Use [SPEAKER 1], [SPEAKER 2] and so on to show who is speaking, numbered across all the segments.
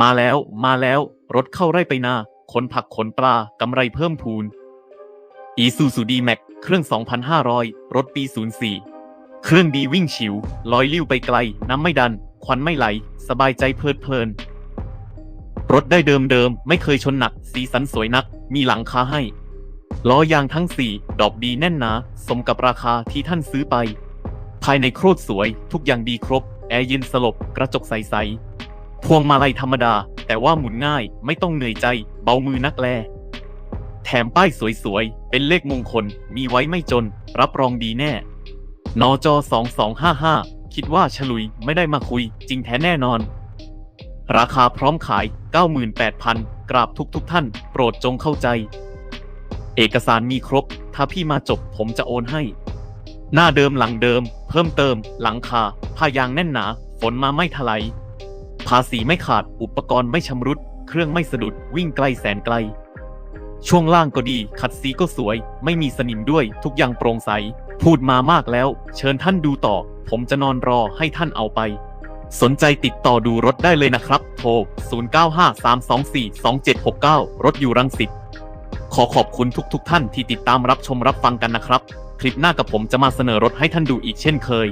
[SPEAKER 1] มาแล้ว มาแล้ว รถเข้าไร่ไปนาขนผักขนปลากำไรเพิ่มพูน อีซูซูดีแม็กเครื่อง 2,500 รถปี 04 เครื่องดีวิ่งฉิว ลอยลิ้วไปไกล น้ำไม่ดัน ควันไม่ไหล สบายใจเพลิดเพลิน รถได้เดิมเดิมๆไม่เคยชนหนัก สีสันสวยนัก มีหลังคาให้ ล้อยางทั้ง 4 ดอกดีแน่นหนา สมกับราคาที่ท่านซื้อไป ภายในโคตรสวย ทุกอย่างดีครบ แอร์เย็นสลบ กระจกใสๆ พวงมาลัยธรรมดา แต่ว่าหมุนง่ายไม่ต้องเหนื่อยใจ เบามือนักแล แถมป้ายสวยๆ เป็นเลขมงคล มีไว้ไม่จน รับรองดีแน่ นอจอ2255 คิดว่าฉลุยไม่ได้มาคุย จริงแท้แน่นอน ราคาพร้อมขาย 98,000 กราบทุกทุกท่าน โปรดจงเข้าใจ เอกสารมีครบ ถ้าพี่มาจบผมจะโอนให้ หน้าเดิมหลังเดิม เพิ่มเติม หลังคาผ้ายางแน่นหนา ฝนมาไม่ถลาย ภาษีไม่ขาดอุปกรณ์ไม่ชำรุด เครื่องไม่สะดุดวิ่งไกลแสนไกล ช่วงล่างก็ดี ขัดสีก็สวย ไม่มีสนิมด้วย ทุกอย่างโปร่งใส พูดมามากแล้ว เชิญท่านดูต่อ ผมจะนอนรอให้ท่านเอาไป สนใจติดต่อดูรถได้เลยนะครับ โทร 0953242769 รถอยู่รังสิตขอขอบคุณทุกๆทท่านที่ติดตามรับชมรับฟังกันนะครับ คลิปหน้ากับผมจะมาเสนอรถให้ท่านดูอีกเช่นเคย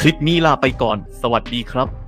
[SPEAKER 1] คลิปนี้ลาไปก่อน สวัสดีครับ